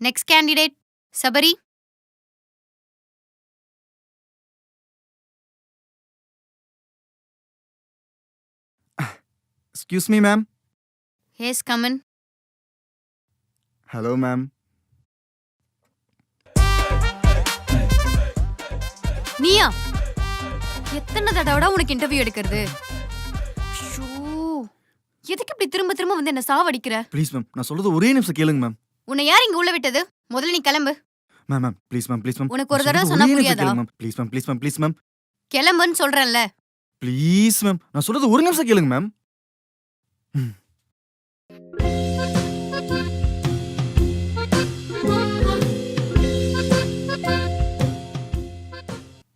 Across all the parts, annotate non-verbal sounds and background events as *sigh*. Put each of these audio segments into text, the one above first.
Next candidate Sabari excuse me ma'am yes come in hello ma'am நீயா எத்தனை தடவை உனக்கு இன்டர்வியூ எடுக்கிறது? ஷோ எதுக்கு இப்படி திரும்ப திரும்ப வந்து என்ன சாவடிக்கிற? ப்ளீஸ் மேம் நான் சொல்றது ஒரே நிமிஷம் கேளுங்க மேம் உன்னை யார் இங்க உள்ள விட்டது? முதல்ல நீ கிளம்பு. Ma'am ma'am please ma'am please ma'am உனக்கு ஒரு தடவை சொன்னா புரியாதா? Ma'am please ma'am please ma'am please ma'am கிளம்புன்னு சொல்றேன்ல. ப்ளீஸ் மேம் நான் சொல்றது ஒரு நிமிஷம் கேளுங்க மேம்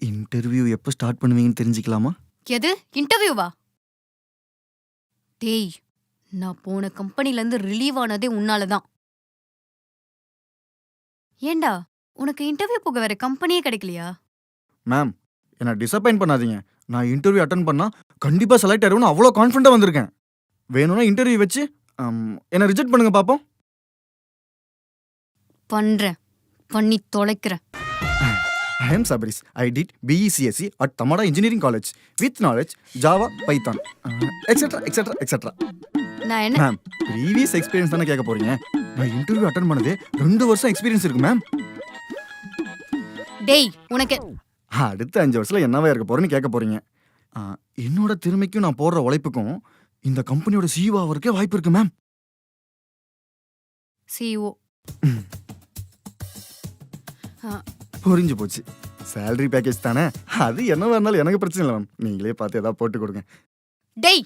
இன்டர்வியூ எப்போ ஸ்டார்ட் பண்ணுவீங்கன்னு தெரிஞ்சுக்கலாமா? எது? இன்டர்வியூவா டேய் நான் போன கம்பெனில இருந்து ரிலீவ் ஆனதே உன்னால தான் ஏண்டா உனக்கு இன்டர்வியூ போக வேற கம்பெனியே கிடைக்கலையா மேம் என்னை டிசப்பாயின்ட் பண்ணாதீங்க நான் இன்டர்வியூ அட்டன் பண்ணா கண்டிப்பாக செலக்ட் ஆயிடுவேன்னு அவ்வளோ கான்ஃபிடண்ட்டாக வந்திருக்கேன் வேணும்னா இன்டர்வியூ வச்சு என்னை ரிஜெக்ட் பண்ணுங்க பார்ப்போம் பண்றேன் பண்ணி தொலைக்கிறேன் Sabris. I did BECSE E at Tamada Engineering College with knowledge Java, Python, uh, etc. etc. etc. நான் என்ன மேம் ப்ரீவியஸ் எக்ஸ்பீரியன்ஸ் தானே கேட்க போறீங்க நான் இன்டர்வியூ அட்டன் பண்ணதே ரெண்டு வருஷம் எக்ஸ்பீரியன்ஸ் இருக்கு மேம் டேய் உனக்கு அடுத்த அஞ்சு வருஷத்துல என்னவா இருக்க போறேன்னு கேட்க போறீங்க. என்னோட திறமைக்கும் நான் போடுற உழைப்புக்கும் இந்த கம்பெனியோட சிஇஓ ஆகிறதுக்கே வாய்ப்பு இருக்கு மேம் சிஓ புரிஞ்சு போச்சு. சேலரி பேக்கேஜ் தானே? அது என்னவா இருந்தாலும் எனக்கு பிரச்சனை இல்லை மேம் நீங்களே பார்த்து ஏதாவது போட்டு கொடுங்க. டேய்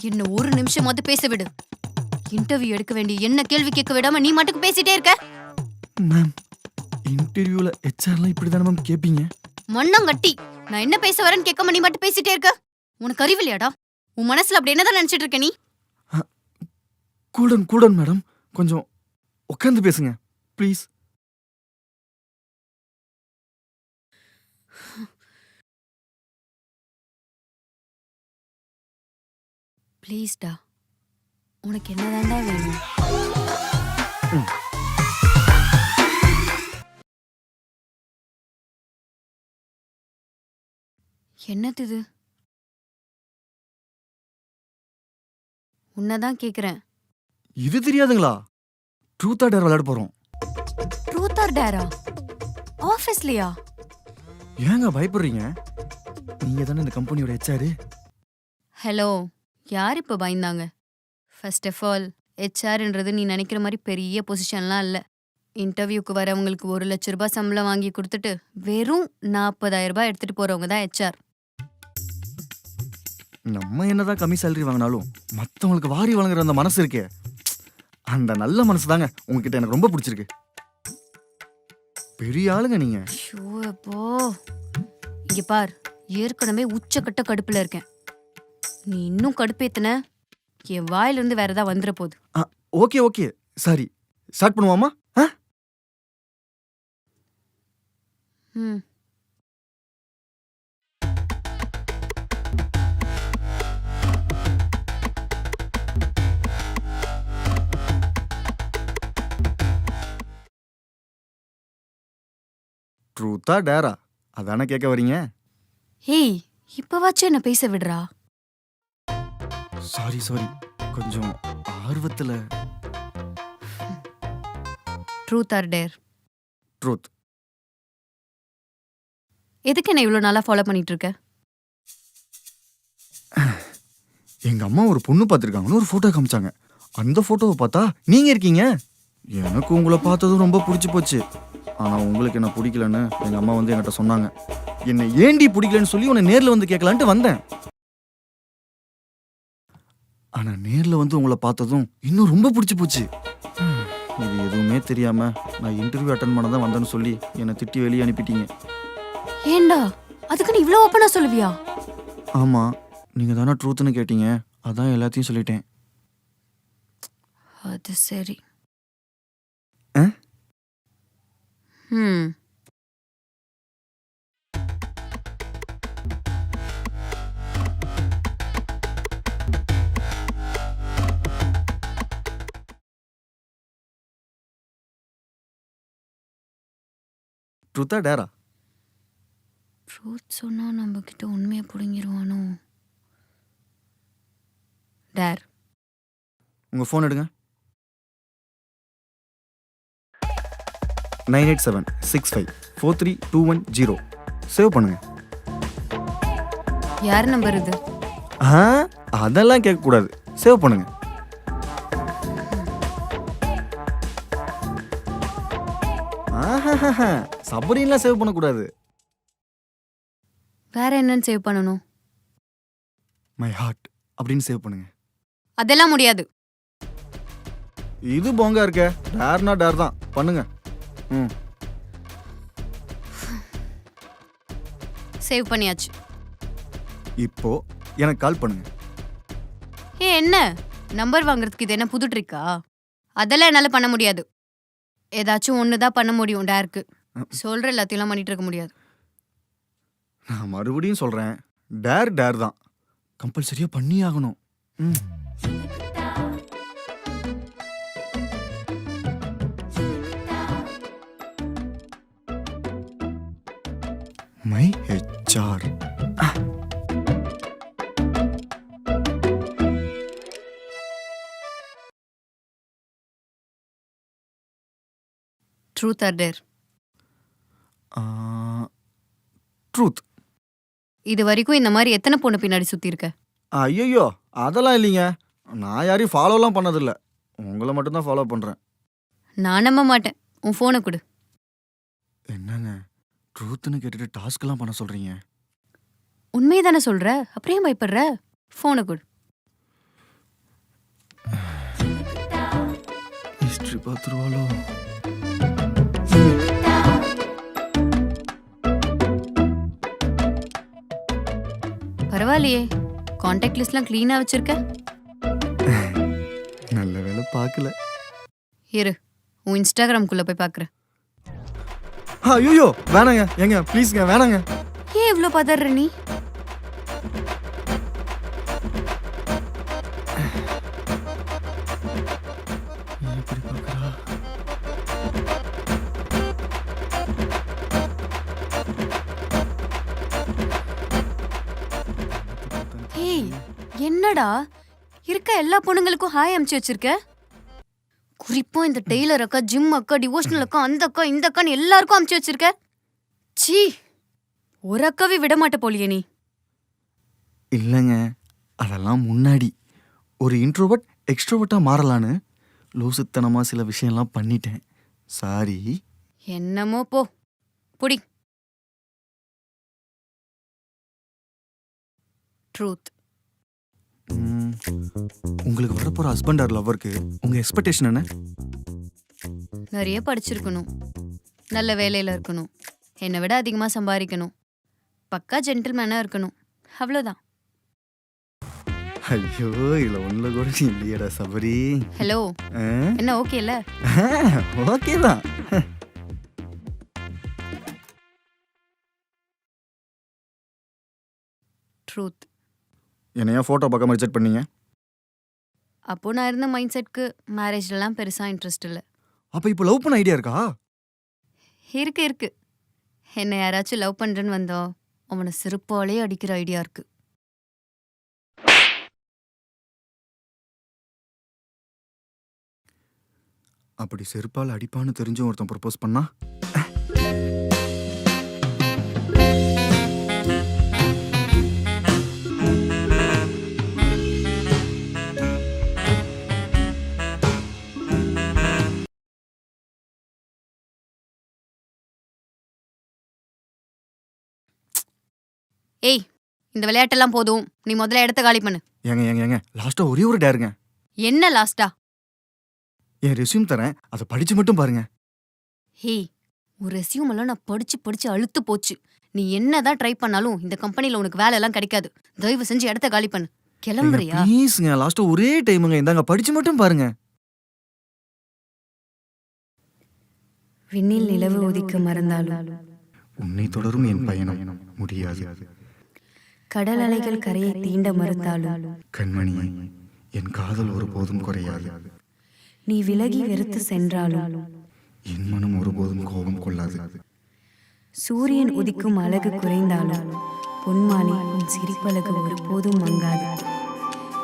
என்ன ஒரு நிமிஷமாவது பேச விடு. இன்டர்வியூ எடுக்க வேண்டிய என்ன கேள்வி கேட்க விடாம நீ மட்டும் பேசிட்டே இருக்க? மேம் இன்டர்வியூல ஹெச்ஆர்லாம் இப்படி தானே மேம் கேட்பீங்க மண்ணங்கட்டி நான் என்ன பேச வரேன்னு கேட்காம நீ மட்டும் பேசிட்டே இருக்க? உனக்கு அறிவில்லையாடா? உன் மனசுல அப்படி என்னதான் நினைச்சிட்டு இருக்க நீ? கூடன் கூடன் மேடம். கொஞ்சம் உட்காந்து பேசுங்க ப்ளீஸ். ப்ளீஸ்டா. உனக்கு என்னதான்டா வேணும். என்னது இது உன்னதான் கேக்குறேன். இது தெரியாதுங்களா? ட்ரூத் ஆர் டேர் விளையாட போறோம். ட்ரூத் ஆர் டேரா ஆஃபீஸ்லயா ஏங்க பயப்படுறீங்க? நீங்க தானே இந்த கம்பெனியோட ஹெச்ஆர் ஹலோ யார் இப்போ பயந்தாங்க? ஃபர்ஸ்ட் ஆஃப் ஆல் ஹெச்ஆர்ன்றது நீ நினைக்கிற மாதிரி பெரிய பொசிஷன்லாம் இல்லை. இன்டர்வியூக்கு வரவங்களுக்கு ஒரு லட்ச ரூபாய் சம்பளம் வாங்கி கொடுத்துட்டு வெறும் நாற்பதாயிரம் ரூபாய் எடுத்துட்டு போறவங்க தான் ஹெச்ஆர் நம்ம என்னதான் கம்மி சேலரி வாங்கினாலும் மத்தவங்களுக்கு வாரி வழங்குற அந்த மனசு இருக்கே. அந்த நல்ல மனசு தாங்க உங்ககிட்ட எனக்கு ரொம்ப பிடிச்சிருக்கு. பெரிய ஆளுங்க நீங்க. ஷோ அப்போ. இங்க பார் ஏற்கனவே உச்சக்கட்ட கடுப்புல இருக்கேன். நீ இன்னும் கடுப்பேத்துன என் வாயிலிருந்து வேற ஏதாவது வந்துட போகுது ஓகே ஓகே. சாரி. ஸ்டார்ட் பண்ணுவாமா? ம். ட்ரூத்தா டேரா அதானே கேட்க வரீங்க ஹேய் இப்பவாச்சும் என்ன பேச விடுறா? சாரி சாரி கொஞ்சம் ஆர்வத்துல. ட்ரூத் ஆர் டேர் ட்ரூத் எதுக்கு என்ன இவ்வளோ நாளா ஃபாலோ பண்ணிட்டு இருக்க எங்க அம்மா ஒரு பொண்ணு பார்த்துருக்காங்கன்னு ஒரு போட்டோ காமிச்சாங்க. அந்த போட்டோவை பார்த்தா நீங்க இருக்கீங்க? எனக்கு உங்களை பார்த்ததும் ரொம்ப பிடிச்சி போச்சு. ஆனா உங்களுக்கு என்ன பிடிக்கலன்னு எங்க அம்மா வந்து என்கிட்ட சொன்னாங்க. என்னை ஏண்டி பிடிக்கலன்னு சொல்லி உன்னை நேர்ல வந்து கேட்கலான்ட்டு வந்தேன். ஆனா நேர்ல வந்து உங்களை பார்த்ததும் இன்னும் ரொம்ப பிடிச்சி போச்சு. இது எதுவுமே தெரியாம நான் இன்டர்வியூ அட்டன் பண்ண தான் வந்தேன்னு சொல்லி என்னை திட்டி வெளியே அனுப்பிட்டீங்க. ஏண்டா? அதுக்கு நீ இவ்வளோ ஓப்பனா சொல்லுவியா? ஆமா நீங்க தானே ட்ரூத்னு கேட்டீங்க. அதான் எல்லாத்தையும் சொல்லிட்டேன். அது சரி. ஆ? ம். ட்ரூத்தா டேரா ட்ரூத் சொன்னா நம்ம கிட்ட உண்மையை பிடுங்கிருவானோ? டேர் உங்கள் ஃபோன் எடுங்க. Nine eight seven six five four three two one zero save பண்ணுங்க. யார் நம்பர் இது? ஆ? அதெல்லாம் கேட்கக்கூடாது. சேவ் பண்ணுங்க. ஆஹாஹாஹா, சபரின்லாம் சேவ் பண்ணக்கூடாது. வேற என்னன்னு சேவ் பண்ணணும்? மை ஹார்ட் அப்படின்னு சேவ் பண்ணுங்க. அதெல்லாம் முடியாது. இது போங்க இருக்க டேர்னா டேர் தான். பண்ணுங்க. ம். சேவ் பண்ணியாச்சு. இப்போ எனக்கு கால் பண்ணுங்க. ஏ என்ன? நம்பர் வாங்குறதுக்கு இது என்ன புது ட்ரிக்கா அதெல்லாம் என்னால் பண்ண முடியாது. ஏதாச்சும் ஒன்று தான் பண்ண முடியும் டேருக்கு சொல்கிற எல்லாத்தையும் பண்ணிட்டு இருக்க முடியாது. நான் மறுபடியும் சொல்றேன். டேர் டேர் தான். கம்பல்சரியா பண்ணி ஆகணும் ம். My HR. Truth or dare. Truth இது வரைக்கும் இந்த மாதிரி எத்தனை பொண்ணு பின்னாடி சுற்றி இருக்க ஐயோ அதெல்லாம் இல்லைங்க. நான் யாரையும் ஃபாலோலாம் பண்ணதில்ல. உங்களை மட்டும்தான் ஃபாலோ பண்ணுறேன் நான் நம்ப மாட்டேன். உன் ஃபோனை கொடு. என்னங்க? ட்ரூத்துன்னு கேட்டுட்டு டாஸ்க்லாம் பண்ண சொல்கிறீங்க உண்மையை தானே சொல்கிற அப்படியே பயப்படுற? ஃபோனை கொடு. ஹிஸ்ட்ரி பார்த்துருவாளோ? பரவாயில்லையே. காண்டாக்ட் லிஸ்ட்லாம் க்ளீனாக வச்சிருக்க? *laughs* நல்ல வேலை பார்க்கல. இரு உன் இன்ஸ்டாகிராம்குள்ளே போய் பார்க்குறேன் ஐயோ வேணாங்க. ஏங்க ப்ளீஸ்ங்க வேணாங்க. ஏன் இவ்வளோ பதற நீ? ஏய் என்னடா? இருக்க எல்லா பொண்ணுங்களுக்கும் ஹாய் அமுச்சு வச்சிருக்க? குறிப்பா இந்த டெய்லர் அக்கா ஜிம் அக்கா டிவோஷனல் அக்கா அந்த அக்கா இந்த அக்கான்னு எல்லாருக்கும் அமுச்சு வச்சிருக்க? சீ ஒரு அக்காவே விட மாட்ட போலியே நீ. இல்லைங்க அதெல்லாம் முன்னாடி. ஒரு இன்ட்ரோவர்ட் எக்ஸ்ட்ரோவர்ட்டாக மாறலான்னு லூசுத்தனமாக சில விஷயம்லாம் பண்ணிட்டேன். சாரி. என்னமோ போ. புடி. ட்ரூத் உங்களுக்கு வரப்போகிற ஹஸ்பண்ட் ஆர் லவ்வருக்கு உங்கள் எக்ஸ்பெக்டேஷன் என்ன? நிறைய படிச்சிருக்கணும். நல்ல வேலையில இருக்கணும். என்னை விட அதிகமாக சம்பாதிக்கணும். பக்கா ஜென்டில்மேனாக இருக்கணும். அவ்வளோதான் ஐயோ இதில் ஒன்றில் கூட நீ இல்லையடா சபரி. ஹலோ என்ன ஓகேல ஓகே தான். ட்ரூத் என்னையா ஃபோட்டோ பார்க்காம ரிஜெக்ட் பண்ணீங்க? அப்போ நான் இருந்த மைண்ட் செட்க்கு மேரேஜ்லலாம் பெருசாக இன்ட்ரெஸ்ட் இல்லை. அப்போ இப்போ லவ் பண்ண ஐடியா இருக்கா? இருக்கு இருக்கு. என்னை யாராச்சும் லவ் பண்ணுறேன்னு வந்தோ அவனை செருப்பாலே அடிக்கிற ஐடியா இருக்கு. அப்படி செருப்பால் அடிப்பான்னு தெரிஞ்சும் ஒருத்தன் ப்ரப்போஸ் பண்ணா? ஏய் இந்த விளையாட்டெல்லாம் போதும். நீ முதல்ல இடத்த காலி பண்ணு. ஏங்க ஏங்க ஏங்க லாஸ்ட்டாக ஒரே ஒரு டேருங்க என்ன லாஸ்டா என் ரெஸ்யூம் தரேன். அதை படிச்சு மட்டும் பாருங்க. ஹேய் உன் ரெசியூம் எல்லாம் நான் படிச்சு படிச்சு அழுத்து போச்சு. நீ என்னதான் ட்ரை பண்ணாலும் இந்த கம்பெனில உனக்கு வேலை எல்லாம் கிடைக்காது. தயவு செஞ்சு இடத்த காலி பண்ணு. கிளம்புறியா? ப்ளீஸ்ங்க லாஸ்ட்டாக ஒரே டைமுங்க இந்தாங்க படிச்சு மட்டும் பாருங்க. விண்ணில் நிலவு உதிக்க மறந்தாலும் உன்னை தொடரும் என் பயணம். முடியாது. கடல் அலைகள் கரையை தீண்ட மறுத்தாலும். கண்மணியே என் காதல் ஒருபோதும் குறையாது. நீ விலகி வெறுத்து சென்றாலும். என் மனம் ஒருபோதும் கோபம் கொள்ளாது. சூரியன் உதிக்கும் அழகு குறைந்தாலும் பொன்மானே உன் சிரிப்பழகு ஒருபோதும் மங்காது.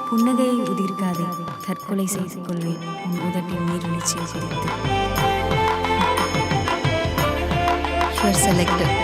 புன்னகையை உதிர்க்காதே தற்கொலை செய்து கொள்வேன். உன் உதட்டின் நீர்வீழ்ச்சியை குடித்து யூஆர் செலக்டட்